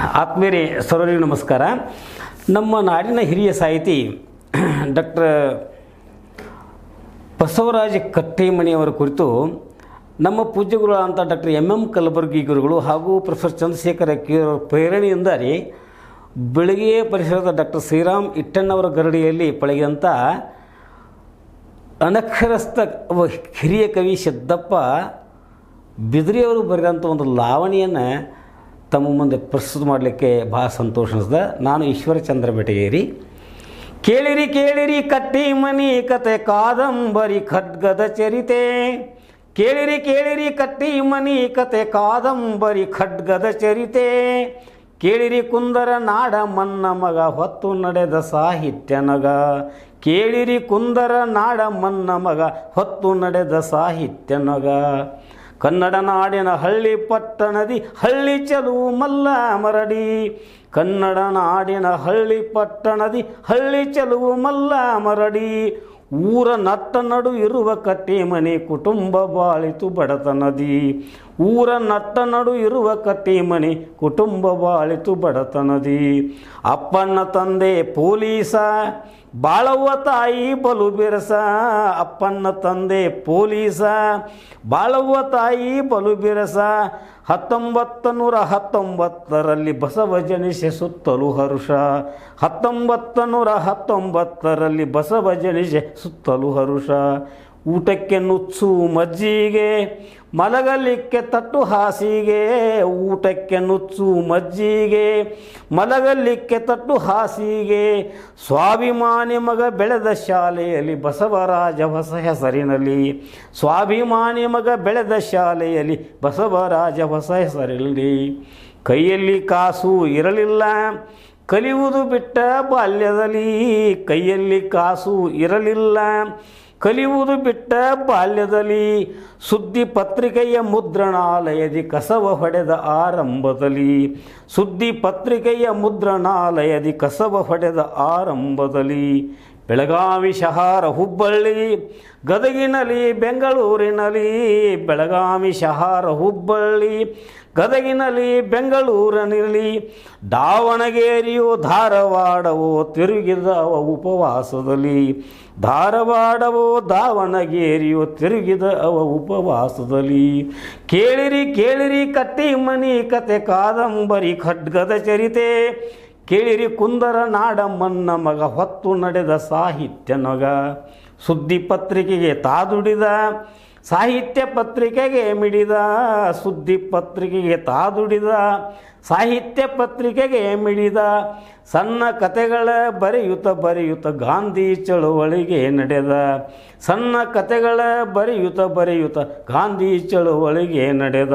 ಆತ್ಮೀಯರೇ ಸರ್ವರಿಗೂ ನಮಸ್ಕಾರ. ನಮ್ಮ ನಾಡಿನ ಹಿರಿಯ ಸಾಹಿತಿ ಡಾಕ್ಟರ್ ಬಸವರಾಜ ಕಟ್ಟೇಮಣಿಯವರ ಕುರಿತು ನಮ್ಮ ಪೂಜ್ಯ ಅಂತ ಡಾಕ್ಟರ್ ಎಂ ಎಂ ಕಲಬುರ್ಗಿ ಗುರುಗಳು ಹಾಗೂ ಪ್ರೊಫೆಸರ್ ಚಂದ್ರಶೇಖರ ಕಿಯವರ ಪ್ರೇರಣೆಯಿಂದ ಬೆಳಗ್ಗೆ ಪರಿಸರದ ಡಾಕ್ಟರ್ ಶ್ರೀರಾಮ್ ಇಟ್ಟಣ್ಣವರ ಗರಡಿಯಲ್ಲಿ ಪಳಗಿದಂಥ ಅನಕ್ಷರಸ್ಥ ಹಿರಿಯ ಕವಿ ಸಿದ್ದಪ್ಪ ಬಿದ್ರಿಯವರು ಬರೆದಂಥ ಒಂದು ಲಾವಣಿಯನ್ನು ತಮ್ಮ ಮುಂದೆ ಪ್ರಸ್ತುತ ಮಾಡಲಿಕ್ಕೆ ಭಾಳ ಸಂತೋಷ ಅನಿಸ್ದ ನಾನು ಈಶ್ವರಚಂದ್ರ ಬೆಟಗೇರಿ. ಕೇಳಿರಿ ಕೇಳಿರಿ, ಕಟ್ಟಿ ಮನಿ ಕತೆ ಕಾದಂಬರಿ ಖಡ್ಗದ ಚರಿತೆ. ಕೇಳಿರಿ ಕೇಳಿರಿ, ಕಟ್ಟಿ ಮನಿ ಕತೆ ಕಾದಂಬರಿ ಖಡ್ಗದ ಚರಿತೆ. ಕೇಳಿರಿ, ಕುಂದರ ನಾಡ ಮನ್ನ ಮಗ ಹೊತ್ತು ನಡೆದ ಸಾಹಿತ್ಯ ನಗ. ಕೇಳಿರಿ, ಕುಂದರ ನಾಡ ಮನ್ನ ಮಗ ಹೊತ್ತು ನಡೆದ ಸಾಹಿತ್ಯ ನಗ. ಕನ್ನಡ ನಾಡಿನ ಹಳ್ಳಿ ಪಟ್ಟಣದಿ ಹಳ್ಳಿ ಚೆಲುವು ಮಲ್ಲ ಮರಡಿ. ಕನ್ನಡ ನಾಡಿನ ಹಳ್ಳಿ ಪಟ್ಟಣದಿ ಹಳ್ಳಿ ಚೆಲುವು ಮಲ್ಲ ಮರಡಿ. ಊರ ನಟ್ಟ ನಡು ಇರುವ ಕಟ್ಟೆ ಮನೆ ಕುಟುಂಬ ಬಾಳಿತು ಬಡತನದಿ. ಊರ ನಟ್ಟ ನಡು ಇರುವ ಕಟ್ಟಿ ಮನೆ ಕುಟುಂಬ ಬಾಳಿತು ಬಡತನದಿ. ಅಪ್ಪನ ತಂದೆ ಪೊಲೀಸ, ಬಾಳವ್ವ ತಾಯಿ ಬಲು ಬಿರಸ. ಅಪ್ಪನ ತಂದೆ ಪೊಲೀಸ, ಬಾಳವ್ವ ತಾಯಿ ಬಲು ಬಿರಸ. ಹತ್ತೊಂಬತ್ತು ನೂರ ಹತ್ತೊಂಬತ್ತರಲ್ಲಿ ಬಸವ ಜನಿಸಿ ಸುತ್ತಲೂ ಹರುಷ. ಹತ್ತೊಂಬತ್ತು ನೂರ ಹತ್ತೊಂಬತ್ತರಲ್ಲಿ ಬಸವ ಜನಿಸಿ ಸುತ್ತಲೂ ಹರುಷ. ಊಟಕ್ಕೆ ನುಚ್ಚು ಮಜ್ಜಿಗೆ, ಮಲಗಲಿಕ್ಕೆ ತಟ್ಟು ಹಾಸಿಗೆ, ಊಟಕ್ಕೆ ನುಚ್ಚು ಮಜ್ಜಿಗೆ, ಮಲಗಲಿಕ್ಕೆ ತಟ್ಟು ಹಾಸಿಗೆ. ಸ್ವಾಭಿಮಾನಿ ಮಗ ಬೆಳೆದ ಶಾಲೆಯಲ್ಲಿ ಬಸವರಾಜ ಹೊಸ ಹೆಸರಿನಲ್ಲಿ, ಸ್ವಾಭಿಮಾನಿ ಮಗ ಬೆಳೆದ ಶಾಲೆಯಲ್ಲಿ ಬಸವರಾಜ ಹೊಸ ಹೆಸರಿನಲ್ಲಿ. ಕೈಯಲ್ಲಿ ಕಾಸು ಇರಲಿಲ್ಲ, ಕಲಿಯುವುದು ಬಿಟ್ಟ ಬಾಲ್ಯದಲ್ಲಿ ಕೈಯಲ್ಲಿ ಕಾಸು ಇರಲಿಲ್ಲ. ಕಲಿಯುವುದು ಬಿಟ್ಟ ಬಾಲ್ಯದಲ್ಲಿ ಸುದ್ದಿ ಪತ್ರಿಕೆಯ ಮುದ್ರಣಾಲಯದಿ ಕಸವ ಹೊಡೆದ ಆರಂಭದಲ್ಲಿ, ಸುದ್ದಿ ಪತ್ರಿಕೆಯ ಮುದ್ರಣಾಲಯದಿ ಕಸವ ಹೊಡೆದ ಆರಂಭದಲ್ಲಿ ಬೆಳಗಾವಿ ಶಹಾರ ಹುಬ್ಬಳ್ಳಿ, ಗದಗಿನಲ್ಲಿ ಬೆಂಗಳೂರಿನಲ್ಲಿ ಬೆಳಗಾವಿ ಶಹಾರ ಹುಬ್ಬಳ್ಳಿ, ಗದಗಿನಲ್ಲಿ ಬೆಂಗಳೂರಿನಲ್ಲಿ ದಾವಣಗೆರೆಯು ಧಾರವಾಡವೋ ತಿರುಗಿದವ ಉಪವಾಸದಲ್ಲಿ, ಧಾರವಾಡವೋ ದಾವಣಗೆರೆಯು ತಿರುಗಿದ ಅವ ಉಪವಾಸದಲ್ಲಿ. ಕೇಳಿರಿ ಕೇಳಿರಿ ಕಟ್ಟಿ ಮನಿ ಕತೆ ಕಾದಂಬರಿ ಖಡ್ಗದ ಚರಿತೆ ಕೇಳಿರಿ ಕುಂದರ ನಾಡಮ್ಮನ್ನ ಮಗ ಹೊತ್ತು ನಡೆದ ಸಾಹಿತ್ಯ ನಗ. ಸುದ್ದಿ ಪತ್ರಿಕೆಗೆ ತಾದುಡಿದ ಸಾಹಿತ್ಯ ಪತ್ರಿಕೆಗೆ ಮಿಡಿದ, ಸುದ್ದಿ ಪತ್ರಿಕೆಗೆ ತಾದುಡಿದ, ಸಾಹಿತ್ಯ ಪತ್ರಿಕೆಗೆ ಮಿಡಿದ, ಸಣ್ಣ ಕತೆಗಳ ಬರೆಯುತ್ತ ಬರೆಯುತ್ತ ಗಾಂಧಿ ಚಳುವಳಿಗೆ ನಡೆದ, ಸಣ್ಣ ಕತೆಗಳ ಬರೆಯುತ್ತ ಬರೆಯುತ್ತ ಗಾಂಧಿ ಚಳುವಳಿಗೆ ನಡೆದ.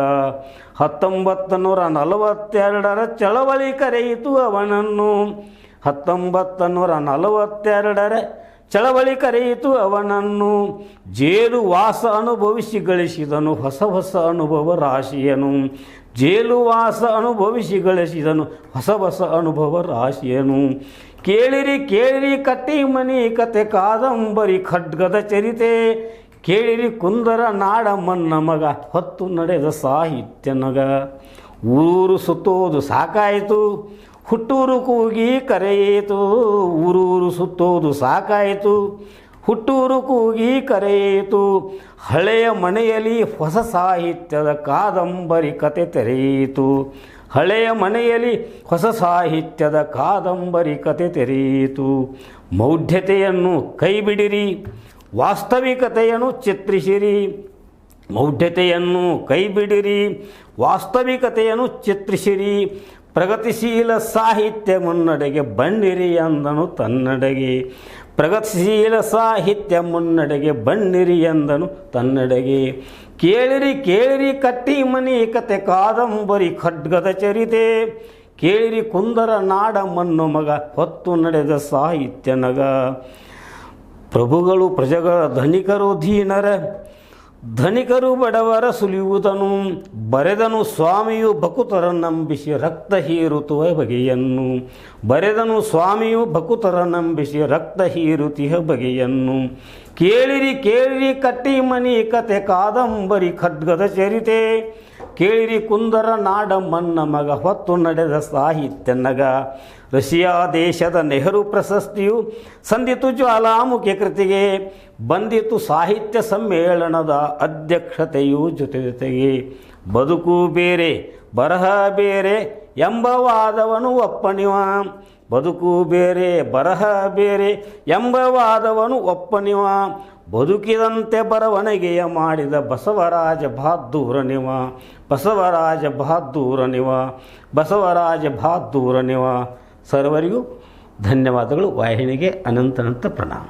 ಹತ್ತೊಂಬತ್ತು ನೂರ ನಲವತ್ತೆರಡರ ಚಳವಳಿ ಕರೆಯಿತು ಅವನನ್ನು. ಹತ್ತೊಂಬತ್ತು ನೂರ ನಲವತ್ತೆರಡರ ಚಳವಳಿ ಕರೆಯಿತು ಅವನನ್ನು. ಜೇಲು ವಾಸ ಅನುಭವಿಸಿ ಗಳಿಸಿದನು ಹೊಸ ಹೊಸ ಅನುಭವ ರಾಶಿಯನು. ಜೇಲು ವಾಸ ಅನುಭವಿಸಿ ಗಳಿಸಿದನು ಹೊಸ ಹೊಸ ಅನುಭವ ರಾಶಿಯನು. ಕೇಳಿರಿ ಕೇಳಿರಿ ಕಟ್ಟಿ ಮನಿ ಕತೆ ಕಾದಂಬರಿ ಖಡ್ಗದ ಚರಿತೆ. ಕೇಳಿರಿ ಕುಂದರ ನಾಡ ಮನ್ನ ಮಗ ಹೊತ್ತು ನಡೆದ ಸಾಹಿತ್ಯ ನಗ. ಊರು ಸುತ್ತೋದು ಸಾಕಾಯಿತು. ಹುಟ್ಟೂರು ಕೂಗಿ ಕರೆಯಿತು, ಊರೂರು ಸುತ್ತೋದು ಸಾಕಾಯಿತು. ಹುಟ್ಟೂರು ಕೂಗಿ ಕರೆಯಿತು, ಹಳೆಯ ಮನೆಯಲ್ಲಿ ಹೊಸ ಸಾಹಿತ್ಯದ ಕಾದಂಬರಿ ಕತೆ ತೆರೆಯಿತು. ಹಳೆಯ ಮನೆಯಲ್ಲಿ ಹೊಸ ಸಾಹಿತ್ಯದ ಕಾದಂಬರಿ ಕತೆ ತೆರೆಯಿತು. ಮೌಢ್ಯತೆಯನ್ನು ಕೈಬಿಡಿರಿ, ವಾಸ್ತವಿಕತೆಯನ್ನು ಚಿತ್ರಿಸಿರಿ. ಮೌಢ್ಯತೆಯನ್ನು ಕೈಬಿಡಿರಿ, ವಾಸ್ತವಿಕತೆಯನ್ನು ಚಿತ್ರಿಸಿರಿ. ಪ್ರಗತಿಶೀಲ ಸಾಹಿತ್ಯ ಮುನ್ನಡೆಗೆ ಬಣ್ಣಿರಿ ಎಂದನು ತನ್ನಡೆಗೆ. ಪ್ರಗತಿಶೀಲ ಸಾಹಿತ್ಯ ಮುನ್ನಡೆಗೆ ಬಣ್ಣಿರಿ ಎಂದನು ತನ್ನಡೆಗೆ. ಕೇಳಿರಿ ಕೇಳಿರಿ ಕಟ್ಟಿ ಮನಿ ಕತೆ ಕಾದಂಬರಿ ಖಡ್ಗದ ಚರಿತೆ. ಕೇಳಿರಿ ಕುಂದರ ನಾಡ ಮಣ್ಣು ಮಗ ಹೊತ್ತು ನಡೆದ ಸಾಹಿತ್ಯ ನಗ. ಪ್ರಭುಗಳು ಪ್ರಜೆಗಳ ಧನಿಕರು ಧೀನರ ಧನಿಕರು ಬಡವರ ಸುಲಿಯುವುದನು, ಬರೆದನು ಸ್ವಾಮಿಯು ಭಕುತರ ನಂಬಿಸಿ ರಕ್ತ ಹೀರುತ್ತುವ ಬಗೆಯನ್ನು, ಬರೆದನು ಸ್ವಾಮಿಯು ಭಕುತರ ನಂಬಿಸಿ ರಕ್ತ ಹೀರುತಿಯ ಬಗೆಯನ್ನು. ಕೇಳಿರಿ ಕೇಳಿರಿ ಕಟ್ಟಿ ಮನಿ ಕತೆ ಕಾದಂಬರಿ ಖಡ್ಗದ ಚರಿತೆ ಕೇಳಿರಿ ಕುಂದರ ನಾಡ ಮನ್ನ ಮಗ, ಹೊತ್ತು ನಡೆದ ಸಾಹಿತ್ಯ ನಗ ರಷ್ಯಾ ದೇಶದ ನೆಹರು ಪ್ರಶಸ್ತಿಯು ಸಂದಿತು ಜ್ವಾಲಾಮುಖಿ ಕೃತಿಗೆ, ಬಂದಿತು ಸಾಹಿತ್ಯ ಸಮ್ಮೇಳನದ ಅಧ್ಯಕ್ಷತೆಯು ಜೊತೆ ಜೊತೆಗೆ ಬದುಕು ಬೇರೆ, ಬರಹ ಬೇರೆ ಎಂಬ ವಾದವನು ಒಪ್ಪನಿವ ಬದುಕು ಬೇರೆ, ಬರಹ ಬೇರೆ ಎಂಬ ವಾದವನು ಒಪ್ಪನಿವ ಬದುಕಿದಂತೆ ಬರವಣಿಗೆಯ ಮಾಡಿದ ಬಸವರಾಜ ಬಹಾದ್ದೂರನಿವ ಬಸವರಾಜ ಬಹಾದ್ದೂರನಿವ ಬಸವರಾಜ ಬಹಾದ್ದೂರನಿವ ಸರ್ವರಿಗೂ ಧನ್ಯವಾದಗಳು. ವಾಹಿನಿಗೆ ಅನಂತನಂತ ಪ್ರಣಾಮ.